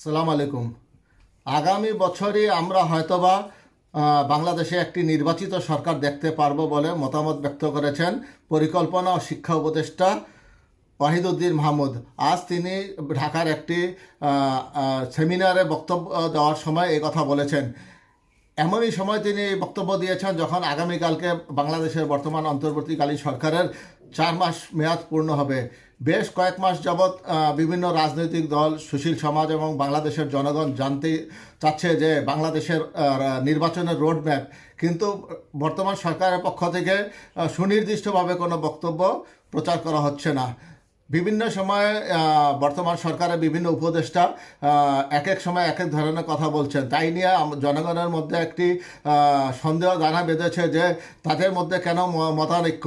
সালাম আলাইকুম। আগামী বছরই আমরা হয়তোবা বাংলাদেশে একটি নির্বাচিত সরকার দেখতে পারব বলে মতামত ব্যক্ত করেছেন পরিকল্পনা ও শিক্ষা উপদেষ্টা ওয়াহিদুদ্দিন মাহমুদ। আজ তিনি ঢাকার একটি সেমিনারে বক্তব্য দেওয়ার সময় এই কথা বলেছেন। এমনই সময় তিনি বক্তব্য দিয়েছেন যখন আগামীকালকে বাংলাদেশের বর্তমান অন্তর্বর্তীকালীন সরকারের চার মাস মেয়াদ পূর্ণ হবে। বেশ কয়েক মাস যাবৎ বিভিন্ন রাজনৈতিক দল, সুশীল সমাজ এবং বাংলাদেশের জনগণ জানতে চাচ্ছে যে বাংলাদেশের নির্বাচনের রোডম্যাপ। কিন্তু বর্তমান সরকারের পক্ষ থেকে সুনির্দিষ্টভাবে কোনো বক্তব্য প্রচার করা হচ্ছে না। বিভিন্ন সময়ে বর্তমান সরকারের বিভিন্ন উপদেষ্টা এক এক সময় এক এক ধরনের কথা বলছেন। তাই নিয়ে জনগণের মধ্যে একটি সন্দেহ দানা বেঁধেছে যে তাদের মধ্যে কেন মতানৈক্য?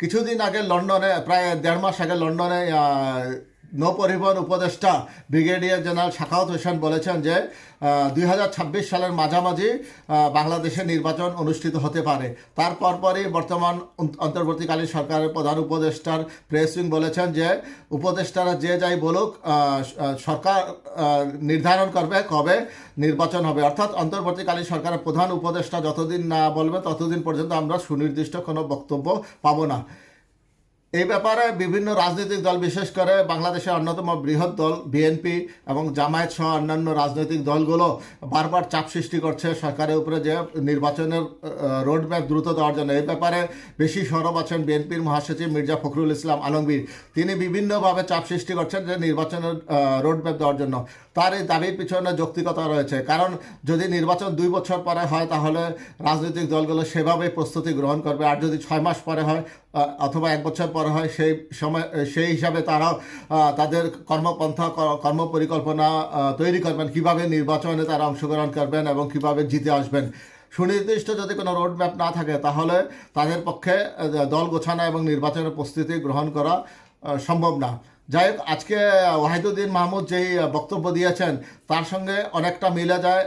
কিছুদিন আগে লন্ডনে প্রায় দেড় মাস আগে লন্ডনে আহ, নৌ পরিবহন উপদেষ্টা ব্রিগেডিয়ার জেনারেল শাখাওয়াত হোসেন বলেছেন যে দুই হাজার ছাব্বিশ সালের মাঝামাঝি বাংলাদেশে নির্বাচন অনুষ্ঠিত হতে পারে। তার পরপরই বর্তমান অন্তর্বর্তীকালীন সরকারের প্রধান উপদেষ্টার প্রেস বলেছেন যে উপদেষ্টারা যে যাই বলুক সরকার নির্ধারণ করবে কবে নির্বাচন হবে। অর্থাৎ অন্তর্বর্তীকালীন সরকারের প্রধান উপদেষ্টা যতদিন না বলবে ততদিন পর্যন্ত আমরা সুনির্দিষ্ট কোনো বক্তব্য পাবো না। এই ব্যাপারে বিভিন্ন রাজনৈতিক দল, বিশেষ করে বাংলাদেশের অন্যতম বৃহৎ দল, বিএনপি এবং জামায়াত সহ অন্যান্য রাজনৈতিক দলগুলো বারবার চাপ সৃষ্টি করছে সরকারের উপরে যে নির্বাচনের রোডম্যাপ দ্রুত দেওয়ার জন্য। এই ব্যাপারে বেশি সরব আছেন বিএনপির মহাসচিব মির্জা ফখরুল ইসলাম আলমগীর। তিনি বিভিন্নভাবে চাপ সৃষ্টি করছেন যে নির্বাচনের রোডম্যাপ দেওয়ার জন্য। তার এই দাবির পিছনে যৌক্তিকতা রয়েছে। কারণ যদি নির্বাচন দুই বছর পরে হয়, তাহলে রাজনৈতিক দলগুলো সেভাবে প্রস্তুতি গ্রহণ করবে। আর যদি ছয় মাস পরে হয় অথবা এক বছর পরে হয়, সেই সময় সেই হিসাবে তারাও তাদের কর্মপন্থা কর্ম পরিকল্পনা তৈরি করবেন। কীভাবে নির্বাচনে তারা অংশগ্রহণ করবেন এবং কীভাবে জিতে আসবেন? সুনির্দিষ্ট যদি কোনো রোড ম্যাপ না থাকে, তাহলে তাদের পক্ষে দল গোছানো এবং নির্বাচনের প্রস্তুতি গ্রহণ করা সম্ভব না। যাই হোক, আজকে ওয়াহিদুদ্দিন মাহমুদ যেই বক্তব্য দিয়েছেন, তার সঙ্গে অনেকটা মিলে যায়।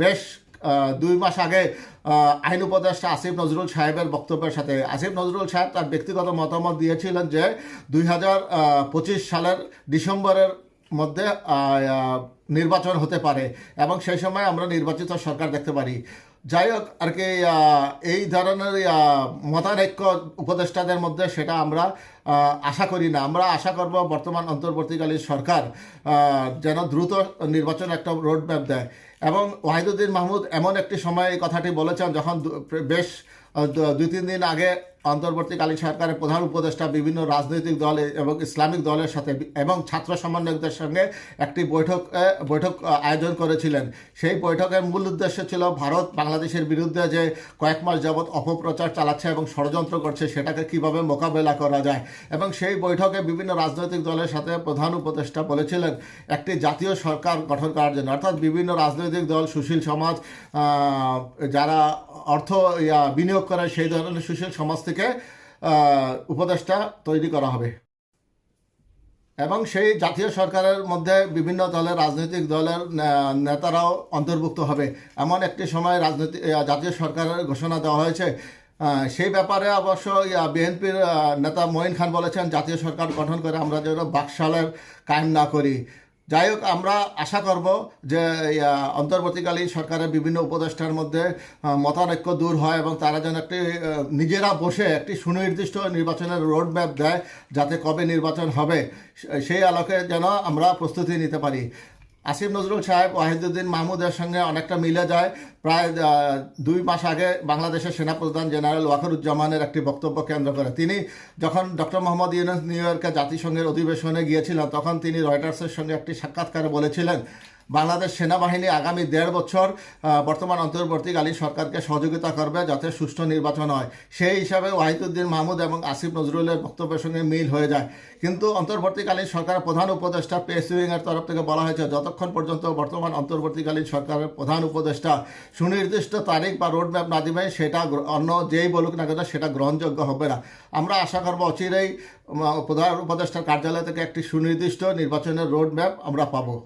বেশ দুই মাস আগে আইন উপদেষ্টা আসিফ নজরুল সাহেবের বক্তব্যের সাথে, আসিফ নজরুল সাহেব তার ব্যক্তিগত মতামত দিয়েছিলেন যে, দুই হাজার পঁচিশ সালের ডিসেম্বরের মধ্যে নির্বাচন হতে পারে এবং সেই সময় আমরা নির্বাচিত সরকার দেখতে পারি। যাই হোক, আর কি এই ধরনের মতানৈক্য উপদেষ্টাদের মধ্যে সেটা আমরা আশা করি না। আমরা আশা করব বর্তমান অন্তর্বর্তীকালীন সরকার যেন দ্রুত নির্বাচন একটা রোড ম্যাপ দেয়। এবং ওয়াহিদুদ্দিন মাহমুদ এমন একটি সময় কথাটি বলেছেন যখন বেশ দুই, তিন দিন আগে অন্তর্বর্তীকালীন সরকারের প্রধান উপদেষ্টা বিভিন্ন রাজনৈতিক দল এবং ইসলামিক দলের সাথে এবং ছাত্র সমন্বয়কদের সঙ্গে একটি বৈঠক বৈঠক আয়োজন করেছিলেন। সেই বৈঠকের মূল উদ্দেশ্য ছিল ভারত বাংলাদেশের বিরুদ্ধে যে কয়েক মাস যাবৎ অপপ্রচার চালাচ্ছে এবং ষড়যন্ত্র করছে, সেটাকে কীভাবে মোকাবেলা করা যায়? এবং সেই বৈঠকে বিভিন্ন রাজনৈতিক দলের সাথে প্রধান উপদেষ্টা বলেছিলেন, একটি জাতীয় সরকার গঠন করার জন্য। অর্থাৎ বিভিন্ন রাজনৈতিক দল, সুশীল সমাজ যারা অর্থ বিনিয়োগ করে সেই ধরনের সুশীল সমাজ থেকে উপদেষ্টা তৈরি করা হবে। এবং সেই জাতীয় সরকারের মধ্যে বিভিন্ন দলের, রাজনৈতিক দলের নেতারাও অন্তর্ভুক্ত হবে। এমন একটি সময় রাজনৈতিক জাতীয় সরকারের ঘোষণা দেওয়া হয়েছে। সেই ব্যাপারে অবশ্য বিএনপির নেতা মঈন খান বলেছেন, জাতীয় সরকার গঠন করে আমরা যেন বাকশালের কায়েম না করি। যাই হোক আমরা আশা করব যে অন্তর্বর্তীকালীন সরকারের বিভিন্ন উপদেষ্টার মধ্যে মতানৈক্য দূর হয় এবং তারা যেন একটি নিজেরা বসে একটি সুনির্দিষ্ট নির্বাচনের রোড ম্যাপ দেয় যাতে কবে নির্বাচন হবে সেই আলোকে যেন আমরা প্রস্তুতি নিতে পারি। আসিফ নজরুল সাহেব, ওয়াহিদুদ্দিন মাহমুদের সঙ্গে অনেকটা মিলে যায়। প্রায় দুই মাস আগে বাংলাদেশের সেনাপ্রধান জেনারেল ওয়াকরুজ্জামানের একটি বক্তব্য কেন্দ্র করে। তিনি যখন ডক্টর মোহাম্মদ ইউনুস নিউ ইয়র্কে জাতিসংঘের অধিবেশনে গিয়েছিলেন, তখন তিনি রয়টার্সের সঙ্গে একটি সাক্ষাৎকারে বলেছিলেন বাংলাদেশ সেনাবাহিনী আগামী দেড় বছর বর্তমান অন্তর্বর্তীকালীন সরকারকে সহযোগিতা করবে যাতে সুষ্ঠু নির্বাচন হয়। সেই হিসাবে ওয়াহিদুদ্দিন মাহমুদ এবং আসিফ নজরুলের বক্তব্যের সঙ্গে মিল হয়ে যায়। কিন্তু অন্তর্বর্তীকালীন সরকারের প্রধান উপদেষ্টা পেস উইংয়ের তরফ থেকে বলা হয়েছে, যতক্ষণ পর্যন্ত বর্তমান অন্তর্বর্তীকালীন সরকারের প্রধান উপদেষ্টা সুনির্দিষ্ট তারিখ বা রোড ম্যাপ না দিবে, সেটা অন্য যেই বলুক না কেন সেটা গ্রহণযোগ্য হবে না। আমরা আশা করব অচিরেই প্রধান উপদেষ্টার কার্যালয় থেকে একটি সুনির্দিষ্ট নির্বাচনের রোড ম্যাপ আমরা পাবো।